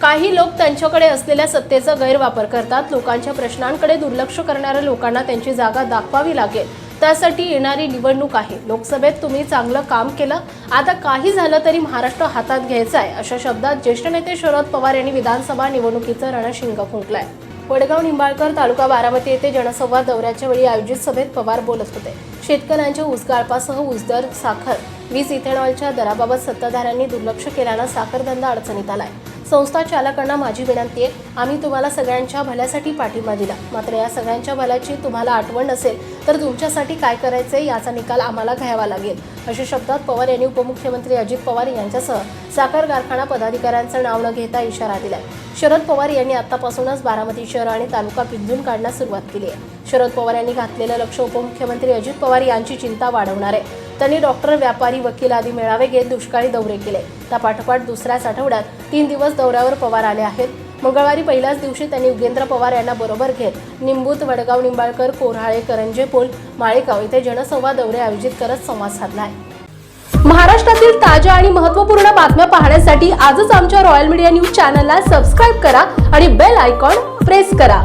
काही लोक त्यांच्याकडे असलेल्या सत्तेचा गैरवापर करतात. लोकांच्या प्रश्नांकडे दुर्लक्ष करणाऱ्या लोकांना त्यांची जागा दाखवावी लागेल. त्यासाठी येणारी निवडणूक आहे. लोकसभेत तुम्ही चांगलं काम केलं. आता काही झालं तरी महाराष्ट्र हातात घ्यायचा आहे अशा शब्दात ज्येष्ठ नेते शरद पवार यांनी विधानसभा निवडणुकीचं रणशिंग फुंकलाय. वडगाव निंबाळकर तालुका बारामती येथे जनसंवाद दौऱ्याच्या वेळी आयोजित सभेत पवार बोलत होते. शेतकऱ्यांच्या ऊसगाळपासह ऊसदर साखर वीज इथेनॉलच्या दराबाबत सत्ताधाऱ्यांनी दुर्लक्ष केल्यानं साखर धंदा अडचणीत आलाय. संस्था चालकांना माझी विनंती आहे आम्ही तुम्हाला सगळ्यांच्या भल्यासाठी पाठिंबा दिला. मात्र या सगळ्यांच्या भल्याची तुम्हाला आठवण नसेल तर तुमच्यासाठी काय करायचे याचा निकाल आम्हाला घ्यावा लागेल. अशा शब्दात पवार यांनी उपमुख्यमंत्री अजित पवार यांच्यासह साखर कारखाना पदाधिकाऱ्यांचं नाव न घेता इशारा दिलाय. शरद पवार यांनी आतापासूनच बारामती शहर आणि तालुका पिंजून काढण्यास सुरुवात केली आहे. शरद पवार यांनी घातलेलं लक्ष उपमुख्यमंत्री अजित पवार यांची चिंता वाढवणार आहे. त्यांनी डॉक्टर व्यापारी वकील आदी मेळावे घेत दुष्काळी दौरे केले. त्यापाठोपाठ दुसऱ्याच आठवड्यात तीन दिवस दौऱ्यावर पवार आले आहेत. मंगळवारी पहिल्याच दिवशी त्यांनी युगेंद्र पवार यांना बरोबर घेत निंबूत वडगाव निंबाळकर कोऱ्हाळे करंजे पूल माळेगाव इथे जनसंवाद दौरे आयोजित करत संवाद साधला आहे महाराष्ट्रातील ताज्या आणि महत्त्वपूर्ण बातम्या पाहण्यासाठी आजच आमच्या रॉयल मीडिया न्यूज चॅनलला सबस्क्राईब करा आणि बेल आयकॉन प्रेस करा.